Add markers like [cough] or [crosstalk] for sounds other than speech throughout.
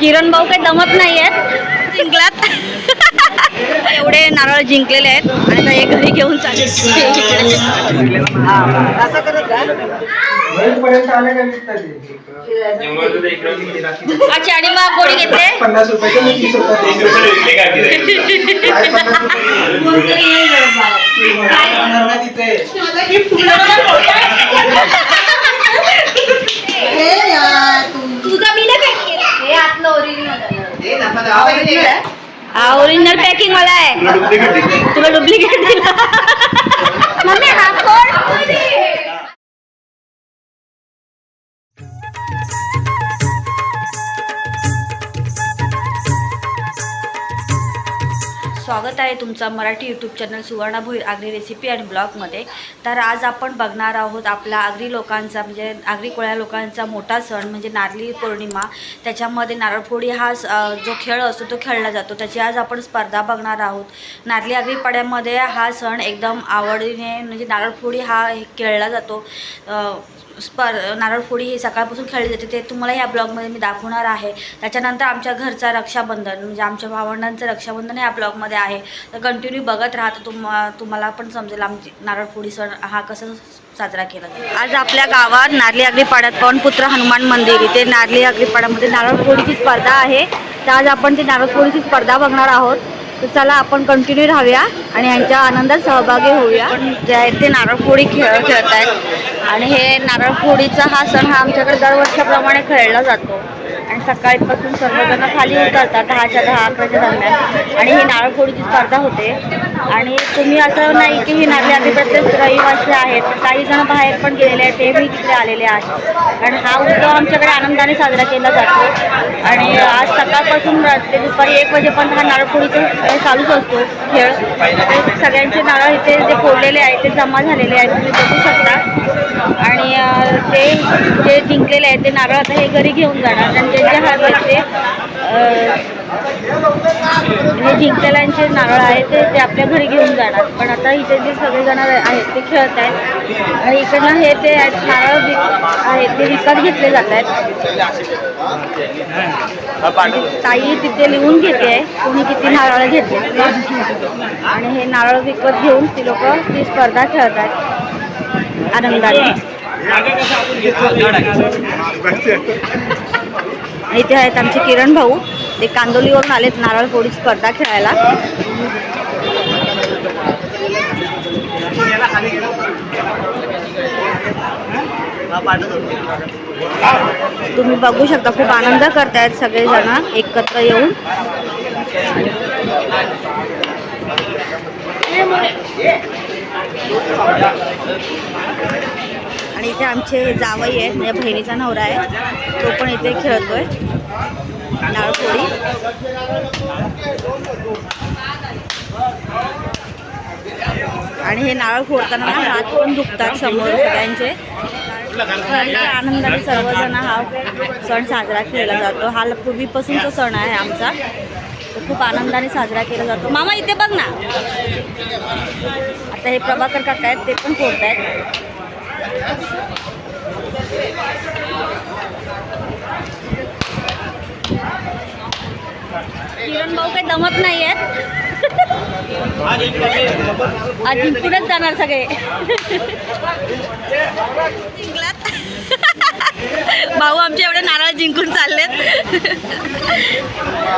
किरण भाऊ काही दमत नाही आहेत. जिंकलात. एवढे नारळ जिंकलेले आहेत. आणि आता हे घरी घेऊन चालले? अच्छा आणि मग कोणी घेतले? पन्नास रुपयाचे मी तीस ना हे ओरिजिनल हा ओरिजिनल पॅकिंग वाला आहे. तुला डुप्लिकेट दिला [laughs] मम्मी हा कोण स्वागत आहे तुमचा Marathi YouTube channel Suvarna Bhoir Agri recipe आणि ब्लॉगमध्ये तर आज आपण बघणार आहोत आपला आगरी लोकांचा म्हणजे आगरी कोळ्या लोकांचा मोठा सण म्हणजे नारळी पौर्णिमा. त्याच्यामध्ये नारळफोडी हा स- जो खेळ असतो तो खेळला जातो. त्याची आज आपण स्पर्धा बघणार आहोत. नारळी आगरी पाड्यामध्ये हा सण एकदम आवडीने म्हणजे नारळफोडी हा हे खेळला जातो. स्पर नारळफोडी ही सकाळपासून खेळली जाते. ते तुम्हाला या ब्लॉगमध्ये मी दाखवणार आहे. त्याच्यानंतर आमच्या घरचा रक्षाबंधन म्हणजे आमच्या भावंडांचं रक्षाबंधन या ब्लॉगमध्ये आहे. तर कंटिन्यू बघत राहा तर तुम तुम्हाला पण समजेल आमची नारळफोडी सण हा कसं साजरा केला जातो. आज आपल्या गावात नारली आगरीपाड्यात पवनपुत्र हनुमान मंदिर. इथे नारली आगरीपाड्यामध्ये नारळफोडीची स्पर्धा आहे. तर आज आपण ती नारळफोडीची स्पर्धा बघणार आहोत. तर चला आपण कंटिन्यू राहूया आणि यांच्या आनंदात सहभागी होऊया. जे आहेत ते नारळपोळी खेळ खेळत आहेत आणि हे नारळपोळीचा हा सण हा आमच्याकडे दरवर्षाप्रमाणे खेळला जातो. आणि सकाळीपासून सर्वजण खाली उतरतात दहाच्या दहा अकराच्या दरम्यान. आणि ही नारळखोडीची स्पर्धा होते. आणि तुम्ही असं नाही की ही नारळी आधीप्रत्येक रहिवासी आहेत तर काही जण बाहेर पण गेलेले आहेत ते मी तिकडे आलेले आहेत. कारण हा उत्सव आमच्याकडे आनंदाने साजरा केला जातो. आणि आज सकाळपासून ते दुपारी एक वाजेपर्यंत हा नारळफोडीचा चालूच असतो खेळ. सगळ्यांचे नारळ इथे जे फोडलेले आहेत ते जमा झालेले आहेत. तुम्ही बघू शकता. आणि ते जे जिंकलेले आहेत ते नारळ आता हे घरी घेऊन जाणार. आणि त्यांच्या हात ते अ, हे जिंकलेल्यांचे नारळ आहेत ते ते आपल्या घरी घेऊन जाणार. पण आता इथे जे सगळेजण आहेत ते खेळत आहेत. आणि इकडनं हे ते आहेत, नारळ विक आहेत ते विकत घेतले जात आहेत. ताई तिथे लिहून घेते आहे कोणी किती नारळ घेतले. आणि हे नारळ विकत घेऊन ती लोक ती स्पर्धा खेळत आहेत. आनंदाने. इथे आहेत आमचे किरण भाऊ ते कांदोलीवरून आलेत नारळ फोडी स्पर्धा खेळायला. तुम्ही बघू शकता खूप आनंद करतायत सगळेजण एकत्र येऊन. आणि इथे आमचे जावई आहेत म्हणजे बहिणीचा नवरा आहे. तो पण इथे खेळतोय. नाळपोळी आणि हे नारळ फोडताना ना हात पण दुखतात समोर सगळ्यांचे. आनंदाने सर्वजण हा सण साजरा केला जातो. हा पूर्वीपासूनचा सण आहे आमचा. खूप आनंदाने साजरा केला जातो. मामा इथे बघ ना. आता हे प्रभाकर काका आहेत ते पण फोडतायत. किरण भाऊ काही दमत नाही आहेत. जिंकूनच जाणार सगळे. जिंकलात. [laughs] भाऊ आमचे एवढे नारळ जिंकून चाललेत.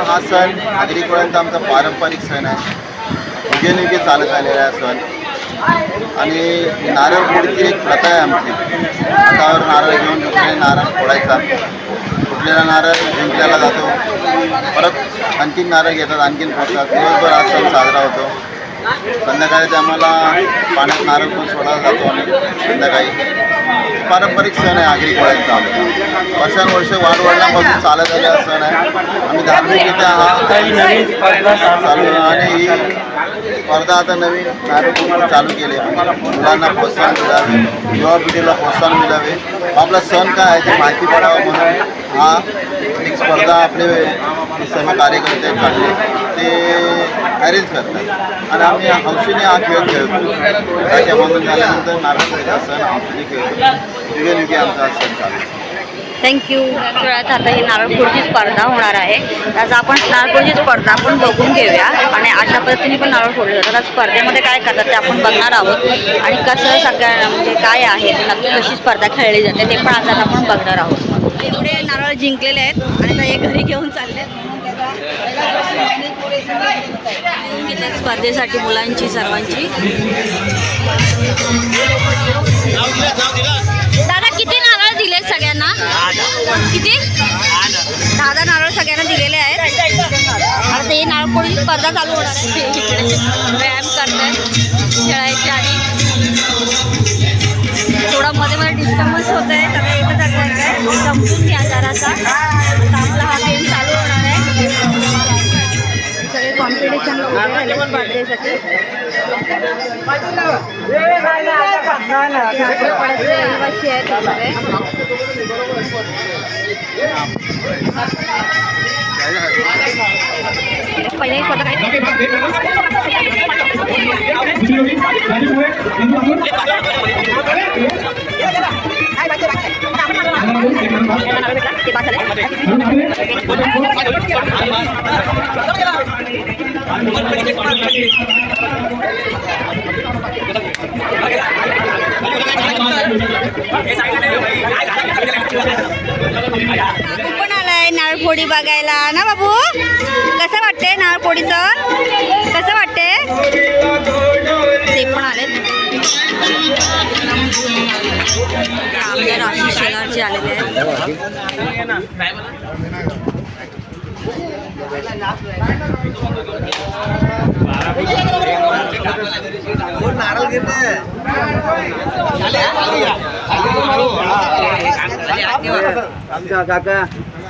हा सण आगरी आमचा पारंपरिक सण आहे. युगे चालत आलेला आहे सण. आणि नारळ फोडची एक प्रथा आहे आमची. हातावर नारळ घेऊन दुसरे नारळ फोडायचा. फुटलेला नारळ जिंकल्याला जातो. परत आणखीन नारळ घेतात आणखीन फोडतात. दिवसभर हा सण साजरा होतो. संध्याकाळी आम्हाला पाण्यात नारळ पण सोडायला जातो आम्ही संध्याकाळी पारंपरिक सण आहे आगरी कोळ्यांचा आमचा. वर्षानुवर्ष वाढवडल्यापासून चालत आलेला सण आहे. आम्ही धार्मिकरित्या हा चालू आणि ही स्पर्धा आता नवीन नारळ चालू केले मुलांना प्रोत्साहन मिळावे युवा पिढीला प्रोत्साहन मिळावे. आपला सण काय आहे ते माहिती पडावं म्हणून हा एक स्पर्धा आपले सर्व कार्यकर्ते काढले ते अरेंज करतात. आणि आम्ही हौशीने हा खेळ खेळतो. राजाबंधन झाल्यानंतर नारायणचा सण हौशीने खेळतो. युगे युगे आमचा सण चालू थँक्यू वेळात आता ही नारळपूरची स्पर्धा होणार आहे. आज आपण नारळपूरची स्पर्धा आपण बघून घेऊया. आणि अशा पद्धतीने पण नारळ फोडले जातात आता स्पर्धेमध्ये काय करतात ते आपण बघणार आहोत. आणि कसं सगळ्या म्हणजे काय आहे नक्की कशी स्पर्धा खेळली जाते ते पण आज आता आपण बघणार आहोत. एवढे नारळ जिंकलेले आहेत. आणि आता हे घरी घेऊन चालले आहेत स्पर्धेसाठी मुलांची सर्वांची. दादा किती नारळ दिले सगळ्यांना? किती? दहा दहा नारळ सगळ्यांना दिलेले आहेत. आता ते नारळपोळीची स्पर्धा चालू होणार आहे. व्यायाम करतात खेळायच्या आधी थोडा मध्ये मध्ये डिस्टर्बन्स होत आहे सगळं एकच आहे. समजून घ्या जरासा. स्पर्धेसाठी साखरपड्याचे रहिवासी आहेत हे सगळे पहिल्या स्पर्धा काय ते बाद झालंय. काकू पण आलाय बघायला. ना बाबू? कसं वाटतंय नारळपोळीचं कसं वाटतंय? ते पण आले. आमदार आशिष शेलारचे आलेले आहेत.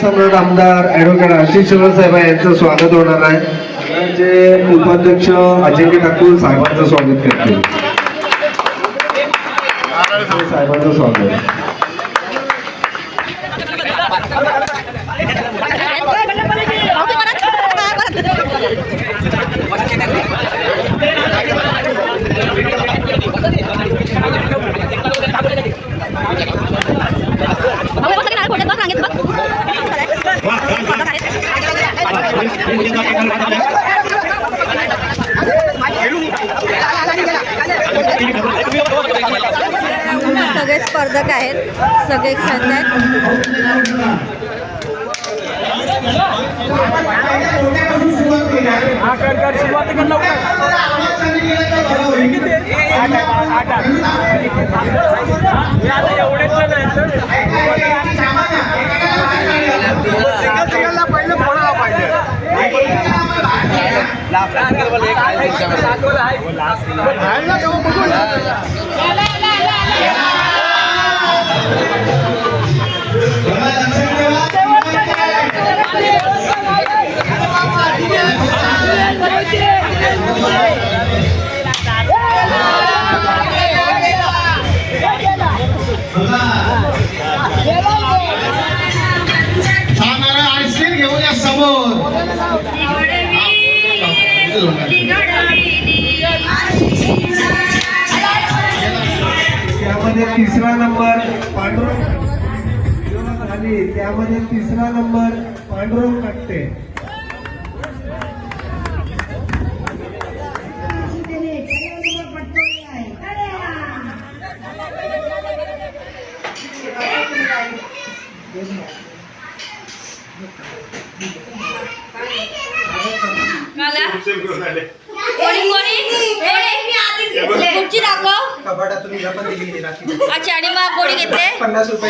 सम्राट आमदार ॲडव्होकेट आशिष शिरोळ साहेब यांचं स्वागत होणार आहे. सगळ्यांचे उपाध्यक्ष अजिंक्य ठाकूर साहेबांचं स्वागत करतील. साहेबांचं स्वागत. सगळे स्पर्धक आहेत सगळे खेळत आहेत. पहिलं पाहिजे. घेऊन या समोर त्यामध्ये तिसरा नंबर पांडुरंग. खाली त्यामध्ये तिसरा नंबर पांडुरंग काटते कोणी कोणी तुमची दाखव कपाटातून हिला पण दिली राखी अच्छा आणि मग कोणी घेतले पन्नास रुपयाचे मी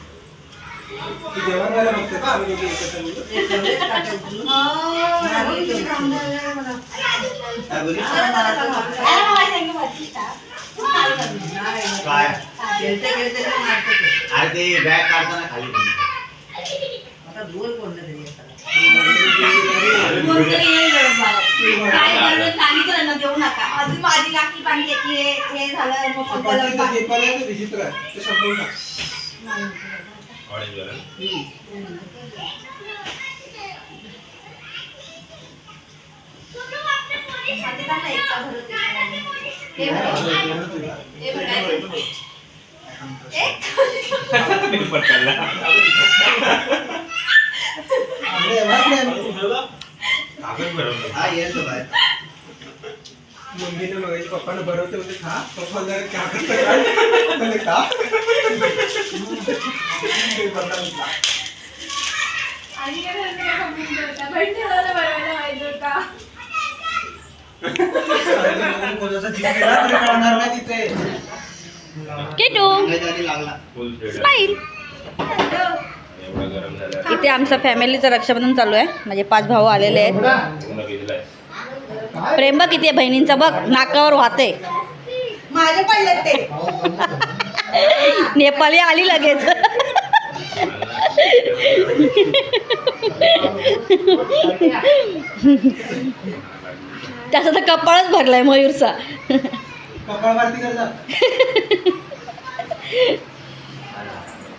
पण same. एक चिनी आणि एक निंबोली. अरे ते. बॅग काढताना खाली काय गरज सांगितलं ना देऊ नका. अजून माझी राखी पाणी घेतली हे झालं मग पंधरा हा येस बाय पप्पाने भरवते होते खा. पप्पा जरा क्या करता काय म्हणे, खा किटू. लागला स्माईल इथे आमचं फॅमिलीचं रक्षाबंधन चालू आहे. म्हणजे पाच भाऊ आलेले आहेत. प्रेम बघ किती आहे बहिणींचा बघ नाकावर वाहते. माझे पडले ते. नेपाळी आली लगेच. त्याचा तर कपाळच भरलाय मयूरचा. कपाळ भारती करता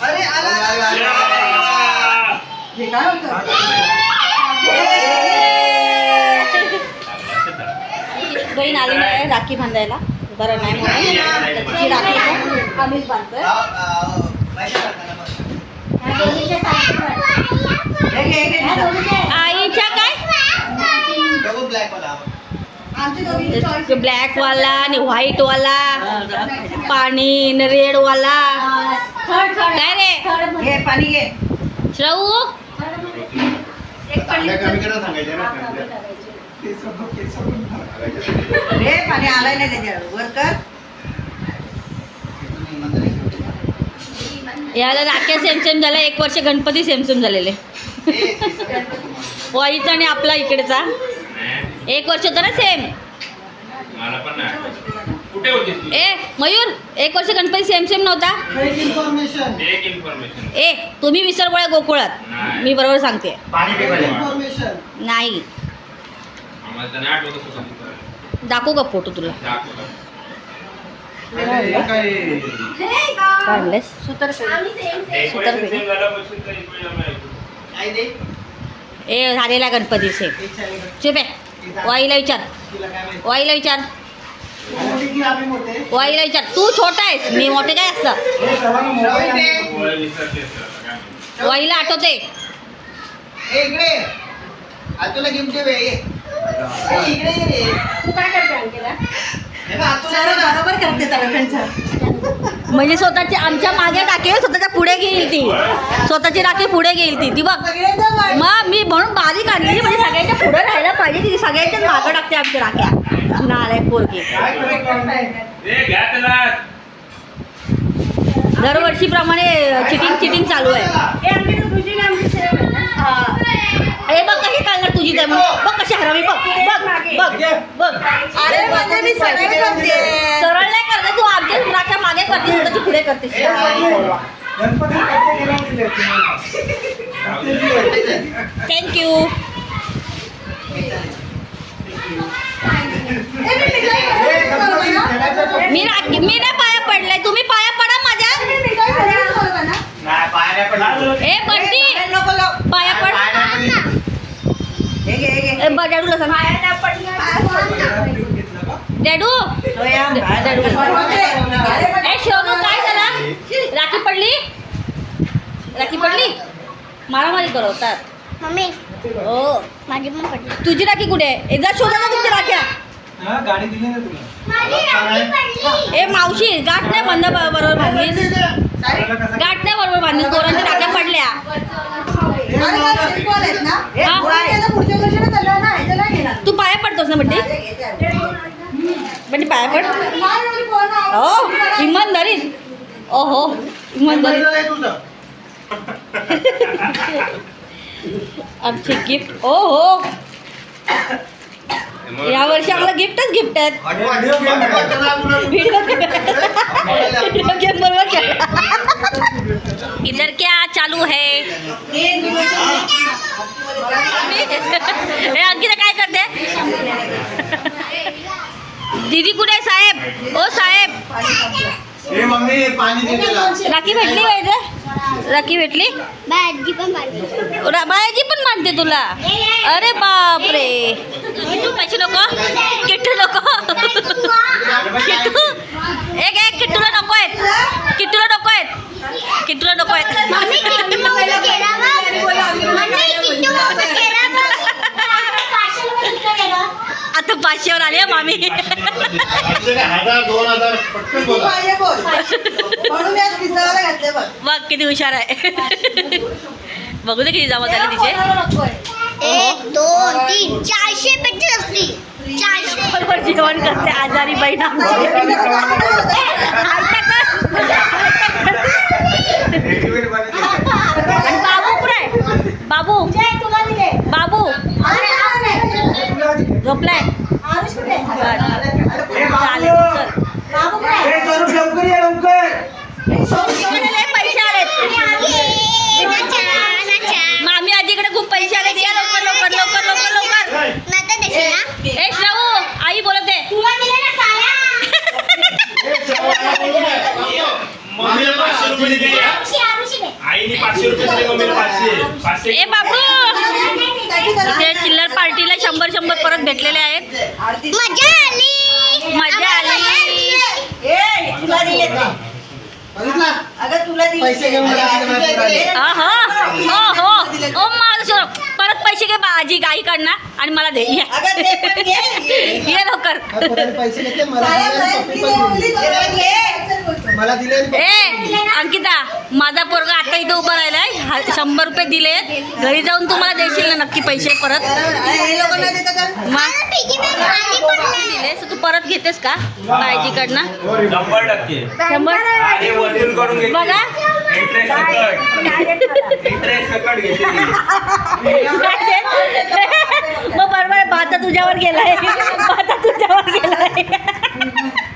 अरे आला हे काय होतं? बहीण आली नाही राखी बांधायला. बरं नाही म्हणून तिची राखी आम्हीच बांधतोय. हे हे. आईच्या काय? ब्लॅक वाला आमची दोघींची choice. ब्लॅक वाला आणि व्हाईट वाला पाणी रेड वाला काय रे. पाणी घे. श्रऊ कमी घे पाणी आलंय नाही त्याच्यावर. वर कर. याला राख्या सेम सेम झाला एक वर्ष गणपती सेम सेम झालेले. [laughs] वाईचा आणि आपला इकडेचा. एक वर्ष होता ना सेम ए मयूर एक वर्ष गणपती सेम सेम नव्हता एक इन्फॉर्मेशन ए तुम्ही विसरगोळ्या गोकुळात. नाही. मी बरोबर सांगते. नाही आम्हाला तर नाही आठवत असं सांगितलं. दाखवू का फोटो तुला. ए झालेला गणपती सेम चुप आहे. वाईला विचार. वाईला विचार. वाईला विचार. तू छोटा आहेस. मी मोठे काय असतं. वाईला आठवते हे. बरोबर करते म्हणजे स्वतःची आमच्या मागे टाकेल स्वतःच्या पुढे घेईल ती स्वतःची राखी पुढे घेईल ती ती बघ. मग मी म्हणून बारीक आणली म्हणजे सगळ्यांच्या पुढे राहायला पाहिजे ती सगळ्यांच्याच मागं टाकते आमच्या राख्या नालाय त्याला. दरवर्षीप्रमाणे चिटिंग चिटिंग चालू आहे हे बघ कशी काढणार तुझी काय म्हणून बघ कशी हरवली बघ बघ बघ बघ म्हणजे मी सगळे करते. सरळ नाही करते तू आमच्या राख्या मागे करते स्वतःची पुढे करते. थँक्यू मी राखी मी नाही पाया पडले. तुम्ही पाया पडा माझ्या. नाही, पाय नाही पडला. ए बंटी. पाया पड पाय नाही पडली. डॅडू? ए शोनू काय झाला? राखी पडली? राखी पडली? मारामारी करवतात. मम्मी. हो. माझी पण पडली. तुझी राखी कुठे आहे? एकदा शोधा ना तुमच्या राख्या. हा गाडी दिली ना तुला. माझी राखी पडली. ए मावशी गाठ नाही बंद बरोबर बांधलीस? गाठ नाही बरोबर बांधलीस पोरांच्या राख्या पडल्या. तू पाया पडतोस ना बंटी? बंटी पाया पड हो ओहो इमानदारीत हे तुझं. आमची गिफ्ट ओ हो या वर्षी आम्हाला गिफ्टच गिफ्ट आहेत व्हिडिओ व्हिडिओ गेम बरोबर खेळा. इधर क्या चालू है हे अंकिता काय करते दीदी कुठे आहे साहेब? ओ साहेब. मम्मी पाणी दे त्याला राखी भेटली पाहिजे राखी भेटली? बाजी पण मारली रा- बायाजी पण मानते तुला? अरे बापरे. किट्टू पैसे लोक किट्टू लोक किट्टू. एक एक किट्टूला नको आहेत. किट्टूला नको आहेत. किट्टूला नको मम्मी [laughs] आता पाचशेवर आली मामी. बघ बघ किती हुशार आहे. बघू दे किती जमत आले तिचे. एक दोन तीन चारशे पेटी असली चारशे. जेवण करते आजारी बहीण आमची आणि बाबू कुठे आहे बाबू तुला दिले बाबू झोपलाय चालेल चल. इकडे पैसे आलेत मामी आजीकडे खूप पैसे आले या लवकर लवकर लवकर लवकर लवकर ए श्रावू आई बोलत आहे मम्मीला पाचशे रुपये दिले आईने पाचशे रुपये दिले मम्मीला पाचशे पाचशे ए बाबू! ते चिल्लर पार्टीला शंभर शंभर परत भेटलेले आहेत. मजा आली. मजा आली. अगं तुला पैसे घेऊन. हो हो हो. परत पैसे घे बा- आजी गाई काढणार आणि मला दे. ये. लवकर. पैसे घेते मला दिले, दिले, दिली. दिले ए अंकिता माझा पोरगा आता इथं उभा राहिलाय. शंभर रुपये दिले घरी जाऊन तुम्हाला देशील ना नक्की पैसे परत? हे लोकांना देतात का? मग? पिगी बँक खाली पडली दिलेस तू परत घेतेस का? बायजीकडनं? शंभर टक्के. बघा. मग बरोबर आहे, भाता तुझ्यावर गेलाय. भाता तुझ्यावर गेलाय.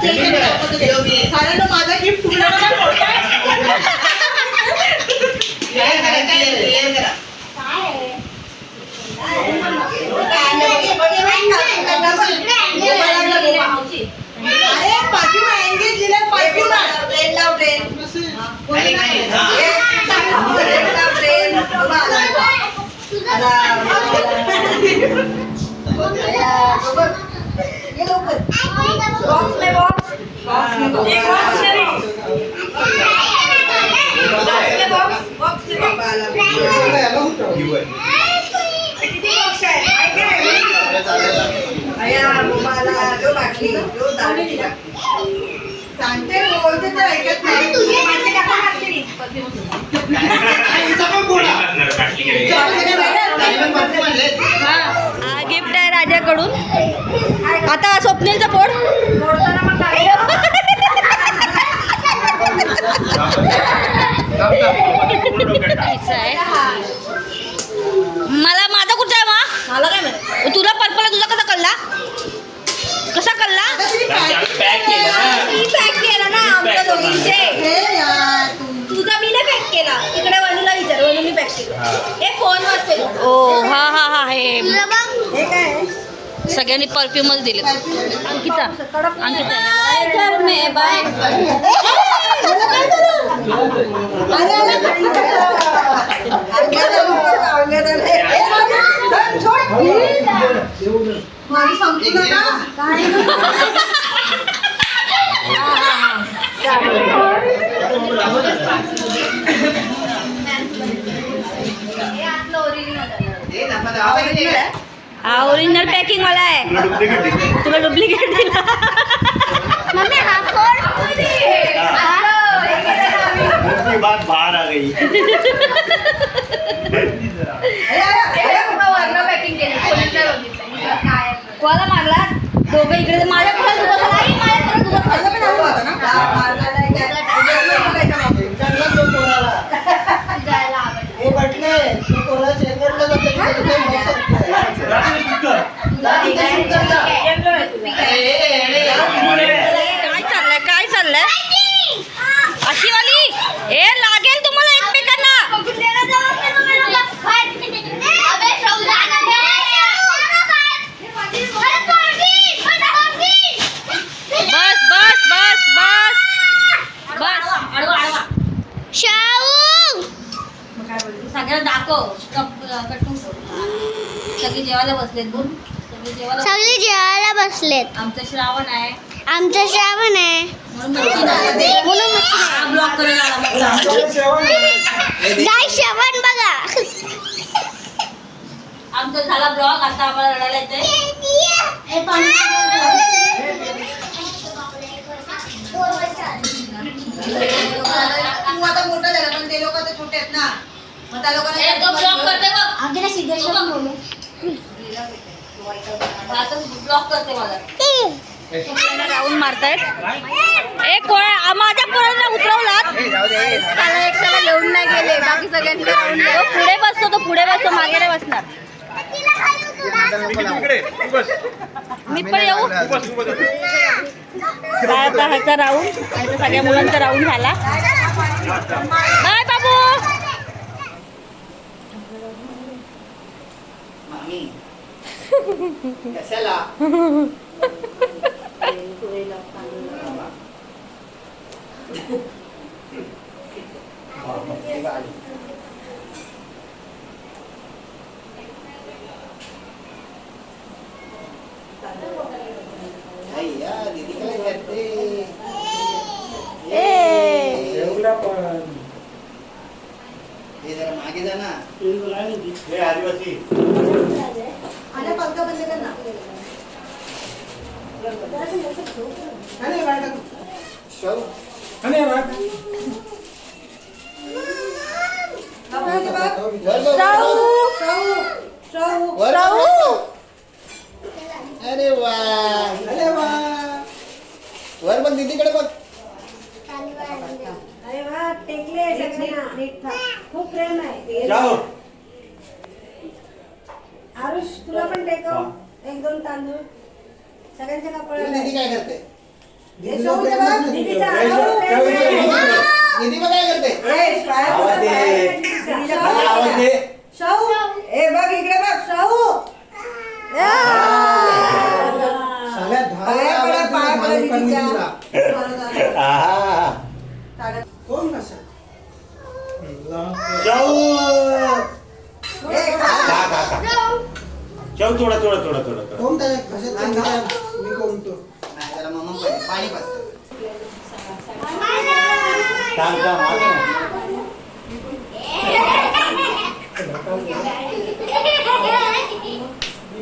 अया बाबाला जो बाटली जो दाढी सांगते बोलते तर ऐकत नाही तुझे माझे टाका गिफ्ट आहे राजाकडून. आता स्वप्नीलचा पोड मला माझा कुठचा आहे मा मला काय माहिती? तुला पर्पल तुझा कसा कळला? कसा कळला. मी पॅक केला ना आमच्या दोघींचे. तुझा मी नाही पॅक केला. इकडे वनूला विचार वनूनी पॅक केला. हा. फोन वाजते ओ हा. हा हा हे? सगळ्यांनी परफ्यूमच दिले अंकिता अंकिता काय कर मे बाय अरे, अरे, अंगात आलं, अंगात आलं. ए, माझं- सोड. माझी सांगतो नका. ओरिजिनल पॅकिंग वाला आहे तुला डुप्लिकेट दिला मम्मी हा फोन की बात बाहर आ गई कोणाला मारला दोघं इकडे माझ्या पुढे दुखत आला. आई, माझ्या पुढे दुखत आला. असं पण हवं होतं ना? हा, मारला नाही काय. हे म्हटले तू कोणा शेंगडलं जातं काय चाललंय? काय चाललंय? अशी वाली ए लागेल तुम्हाला एकमेकांना. बस बस बस बस. बस. शाऊ दाखव. सगळे जेवायला बसलेत बोल सगळे जेवायला सगळे जेवायला बसलेत. आमचं श्रावण आहे. आमचं श्रावण आहे. म्हणून मच्छी नाही म्हणून मच्छी नाही. हा ब्लॉक करायला आला म्हटलं. गाय श्रावण बघा. आमचा झाला ब्लॉग आता आम्हाला रडायला येतंय. तू आता मोठा झाला पण ते लोक आता छोटे आहेत ना. मग त्या लोकांना करते बघ. ब्लॉक राऊंड मारतायत ए कोण आ, माझ्या उतरवलात त्याला एकट्याला घेऊन नाही गेले बाकी सगळ्यांना राऊंड तो पुढे बसतो तो पुढे बसतो मागे नाही बसणार. मी पण येऊ? काय आता ह्याचा राऊंड ह्याचा सगळ्या मुलांचा राऊंड झाला. बाय. mami. Kasala. Diba? मागे जा ना हे आदिवासी आणि पंखा बंद कर ना बघ. अरे वा वर बघ दीदीकडे बघ अरे वा टेकले सगळ्यांना नीट. खूप प्रेम आहे. जाओ. आरुष तुला पण टेकव एक दोन तांदूळ. सगळ्यांच्या दीदी काय करते? दीदी बघ काय करते? आवाज दे. मला आवाज दे. शाहू. ए बघ इकडे बघ शाहू. पाया पाया जाऊ. थोडा थोडा थोडा थोडा थोडा नाही जरा मम्मा पाणी पाणी पाजते. थांब थांब आले ना.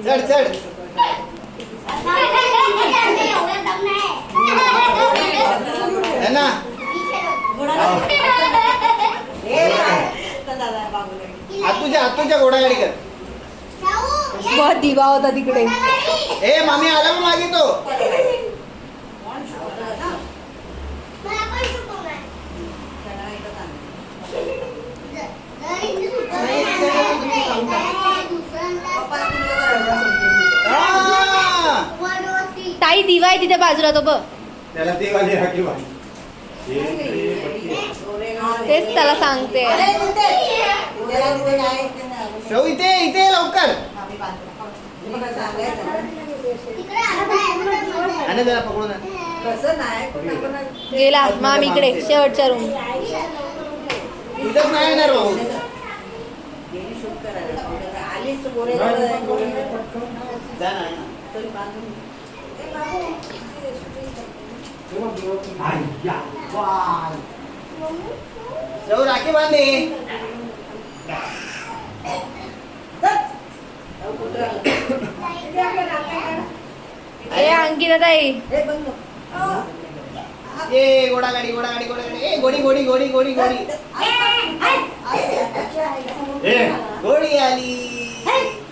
चढ चढ है. ना आतूच्या आतूच्या घोडागाडी कर दिवा होता तिकडे ए मामी आला मग मागे तो! ताई दिवा आहे तिथे बाजूला तो बघ त्याला ते वाली राखी बाई हे. तेच त्याला सांगते. इथे इथे लवकर. हे. आणि जरा पकडून आण. गेला मामीकडे शेवटच्या रूम इथंच नाही येणार भाऊ. जा ना, ए. शो राखी बांधे. जाऊ? ए अंकिता ताई. बंद. ए घोडा गाडी घोडा गाडी घोडा गाडी. ए घोडी घोडी घोडी घोडी घोडी घोडी आली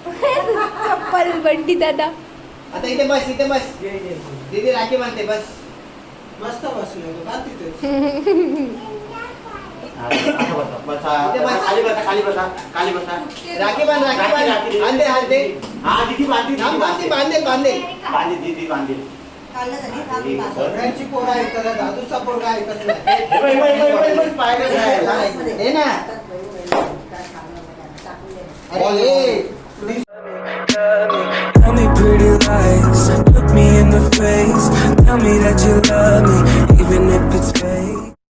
चप्पल बंटी दादा. आता इथे बस इथे बस. दीदी राखी बांधते बस. मस्त बसलो तिथे [laughs] बसा खाली बसा खाली बसा खाली बसा. राखी बांध राखी बांध. बांधे हाते हा दीदी बांधली थांब बांधे बांधे बांधे बांधली दीदी बांधली. सगळ्यांची पोरं ऐकतात दादूचा पोरगा ऐकत नाही. पाहिलं? हे ना. अरे Tell me pretty lies, look me in the face. Tell me that you love me, even if it's fake.